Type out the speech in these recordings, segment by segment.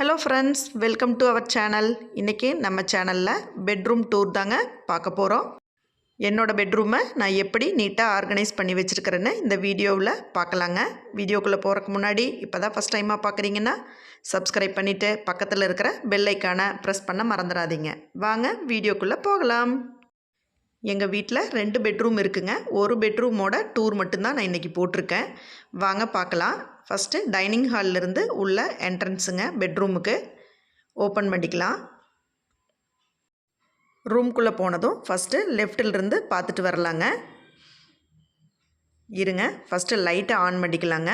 Hello friends welcome to our channel இன்றைக்கி நம்ம சேனலில் பெட்ரூம் டூர் தாங்க பார்க்க போகிறோம் என்னோடய பெட்ரூமை நான் எப்படி நீட்டாக ஆர்கனைஸ் பண்ணி வச்சுருக்கிறேன்னு இந்த வீடியோவில் பார்க்கலாங்க. வீடியோக்குள்ளே போகிறக்கு முன்னாடி இப்போ தான் ஃபஸ்ட் டைமாக பார்க்குறீங்கன்னா சப்ஸ்கிரைப் பண்ணிவிட்டு பக்கத்தில் இருக்கிற பெல்லைக்கான ப்ரெஸ் பண்ண மறந்துடாதீங்க. வாங்க வீடியோக்குள்ளே போகலாம். எங்கள் வீட்டில் ரெண்டு பெட்ரூம் இருக்குங்க. ஒரு பெட்ரூமோட டூர் மட்டும்தான் நான் இன்றைக்கி போட்டிருக்கேன். வாங்க பார்க்கலாம் ஃபஸ்ட்டு டைனிங் ஹால்லேருந்து உள்ள என்ட்ரன்ஸுங்க பெட்ரூமுக்கு. ஓப்பன் பண்ணிக்கலாம். ரூம்குள்ளே போனதும் ஃபஸ்ட்டு லெஃப்டிலிருந்து பார்த்துட்டு வரலாங்க. இருங்க. ஃபஸ்ட்டு லைட்டை ஆன் பண்ணிக்கலாங்க.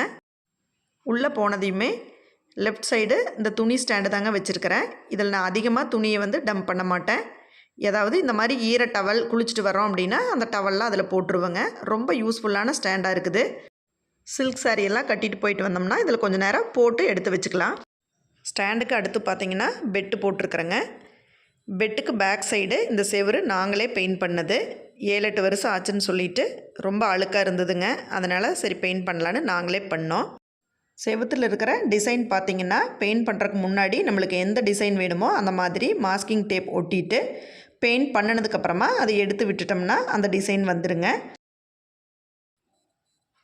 உள்ளே போனதையுமே லெஃப்ட் சைடு இந்த துணி ஸ்டாண்டு தாங்க வச்சுருக்கிறேன். இதில் நான் அதிகமாக துணியை வந்து டம்ப் பண்ண மாட்டேன். ஏதாவது இந்த மாதிரி ஈர டவல் குளிச்சுட்டு வரோம் அப்படின்னா அந்த டவல்லாம் அதில் போட்டுருவேங்க. ரொம்ப யூஸ்ஃபுல்லான ஸ்டாண்டாக இருக்குது. சில்க் சாரியெல்லாம் கட்டிட்டு போயிட்டு வந்தோம்னா இதில் கொஞ்சம் நேரம் போட்டு எடுத்து வச்சுக்கலாம். ஸ்டாண்டுக்கு அடுத்து பார்த்தீங்கன்னா பெட்டு போட்டிருக்குறேங்க. பெட்டுக்கு பேக் சைடு இந்த செவரு நாங்களே பெயிண்ட் பண்ணது. ஏழு எட்டு வருஷம் ஆச்சுன்னு சொல்லிட்டு ரொம்ப அழுக்காக இருந்ததுங்க. அதனால் சரி பெயிண்ட் பண்ணலான்னு நாங்களே பண்ணோம். செவத்தில் இருக்கிற டிசைன் பார்த்திங்கன்னா பெயிண்ட் பண்ணுறதுக்கு முன்னாடி நம்மளுக்கு எந்த டிசைன் வேணுமோ அந்த மாதிரி மாஸ்கிங் டேப் ஒட்டிட்டு பெயிண்ட் பண்ணினதுக்கப்புறமா அதை எடுத்து விட்டுட்டோம்னா அந்த டிசைன் வந்துடுங்க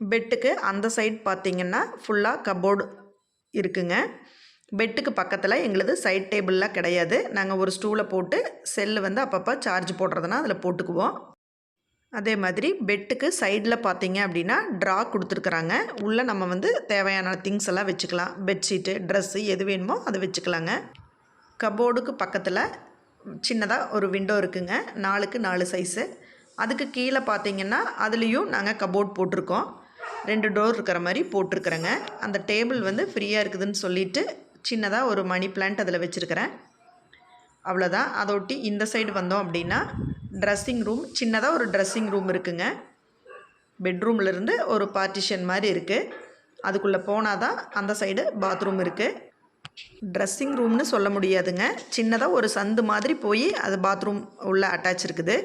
பெட்டுக்கு அந்த சைட் பார்த்திங்கன்னா ஃபுல்லாக கபோர்டு இருக்குங்க. பெட்டுக்கு பக்கத்தில் எங்களது சைட் டேபிள்லாம் கிடையாது. நாங்கள் ஒரு ஸ்டூலை போட்டு செல்லு வந்து அப்பப்போ சார்ஜ் போடுறதுனா அதில் போட்டுக்குவோம். அதே மாதிரி பெட்டுக்கு சைடில் பார்த்தீங்க அப்படின்னா ட்ரா கொடுத்துருக்குறாங்க. உள்ளே நம்ம வந்து தேவையான திங்ஸ் எல்லாம் வச்சுக்கலாம். பெட்ஷீட்டு ட்ரெஸ்ஸு எது வேணுமோ அதை வச்சுக்கலாங்க. கபோர்டுக்கு பக்கத்தில் சின்னதாக ஒரு விண்டோ இருக்குங்க. நாலுக்கு நாலு சைஸு அதுக்கு கீழே பார்த்தீங்கன்னா அதுலேயும் நாங்கள் கபோர்ட் போட்டிருக்கோம். ரெண்டு டோர் இருக்கிற மாதிரி போட்டிருக்கிறேங்க. அந்த டேபிள் வந்து ஃப்ரீயாக இருக்குதுன்னு சொல்லிவிட்டு சின்னதாக ஒரு மணி பிளான்ட் அதில் வச்சுருக்கிறேன். அவ்வளோதான் அதொட்டி இந்த சைடு வந்தோம் அப்படின்னா ட்ரெஸ்ஸிங் ரூம் சின்னதாக ஒரு ட்ரெஸ்ஸிங் ரூம் இருக்குங்க. பெட்ரூம்லேருந்து ஒரு பார்ட்டிஷன் மாதிரி இருக்குது அதுக்குள்ளே போனால் தான் அந்த சைடு பாத்ரூம் இருக்குது ட்ரெஸ்ஸிங் ரூம்னு சொல்ல முடியாதுங்க. சின்னதாக ஒரு சந்து மாதிரி போய் அது பாத்ரூம் உள்ள அட்டாச் இருக்குது.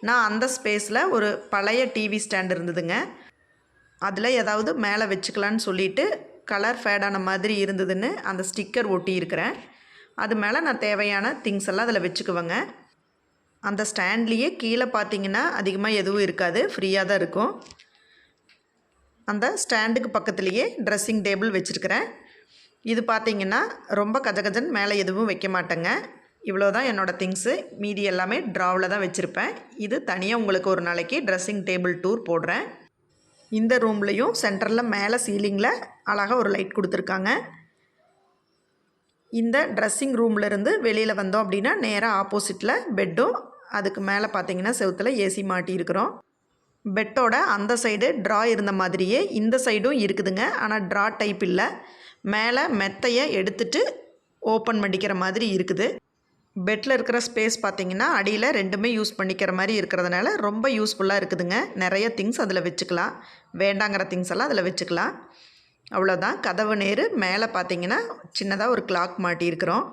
நான் அந்த ஸ்பேஸில் ஒரு பழைய டிவி ஸ்டாண்ட் இருந்ததுங்க. அதில் ஏதாவது மேலே வச்சுக்கலான்னு சொல்லிவிட்டு கலர் ஃபேடான மாதிரி இருந்ததுன்னு அந்த ஸ்டிக்கர் ஒட்டியிருக்கிறேன் அது மேலே நான் தேவையான திங்ஸ் எல்லாம் அதில் வச்சுக்குவேங்க. அந்த ஸ்டாண்ட்லேயே கீழே பார்த்தீங்கன்னா அதிகமாக எதுவும் இருக்காது. ஃப்ரீயாக தான் இருக்கும். அந்த ஸ்டாண்டுக்கு பக்கத்துலேயே ட்ரெஸ்ஸிங் டேபிள் வச்சுருக்கிறேன். இது பார்த்திங்கன்னா ரொம்ப கஜகஜன் மேலே எதுவும் வைக்க மாட்டேங்க. இவ்வளோ தான் என்னோடய திங்ஸு மீதி எல்லாமே ட்ராவில் தான் வச்சுருப்பேன். இது தனியாக உங்களுக்கு ஒரு நாளைக்கு ட்ரெஸ்ஸிங் டேபிள் டூர் போடுறேன். இந்த ரூம்லேயும் சென்டரில் மேலே சீலிங்கில் அழகாக ஒரு லைட் கொடுத்துருக்காங்க. இந்த ட்ரெஸ்ஸிங் ரூம்லேருந்து வெளியில் வந்தோம் அப்படின்னா நேராக ஆப்போசிட்டில் பெட்டும் அதுக்கு மேலே பார்த்தீங்கன்னா செவத்தில் ஏசி மாட்டியிருக்கிறோம். பெட்டோட அந்த சைடு ட்ரா இருந்த மாதிரியே இந்த சைடும் இருக்குதுங்க. ஆனால் ட்ரா டைப் இல்லை. மேலே மெத்தையை எடுத்துட்டு ஓப்பன் பண்ணிக்கிற மாதிரி இருக்குது. பெட்டில் இருக்கிற ஸ்பேஸ் பார்த்திங்கன்னா அடியில் ரெண்டுமே யூஸ் பண்ணிக்கிற மாதிரி இருக்கிறதுனால ரொம்ப யூஸ்ஃபுல்லாக இருக்குதுங்க. நிறைய திங்ஸ் அதில் வச்சுக்கலாம். வேண்டாங்கிற திங்ஸ் எல்லாம் அதில் வச்சுக்கலாம். அவ்வளோதான். கதவு நேரு மேலே பார்த்திங்கன்னா சின்னதாக ஒரு கிளாக் மாட்டியிருக்கிறோம்.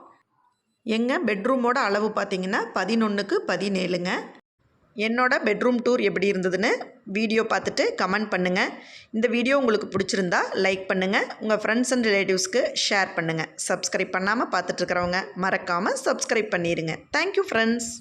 எங்கள் பெட்ரூமோட அளவு பார்த்திங்கன்னா பதினொன்றுக்கு பதினேழுங்க. என்னோட பெட்ரூம் டூர் எப்படி இருந்ததுன்னு வீடியோ பார்த்துட்டு கமெண்ட் பண்ணுங்கள் இந்த வீடியோ உங்களுக்கு பிடிச்சிருந்தா லைக் பண்ணுங்கள் உங்கள் ஃப்ரெண்ட்ஸ் அண்ட் ரிலேட்டிவ்ஸ்க்கு ஷேர் பண்ணுங்கள் சப்ஸ்கிரைப் பண்ணாமல் பார்த்துட்ருக்கிறவங்க மறக்காமல் சப்ஸ்கிரைப் பண்ணிடுங்க தேங்க்யூ ஃப்ரெண்ட்ஸ்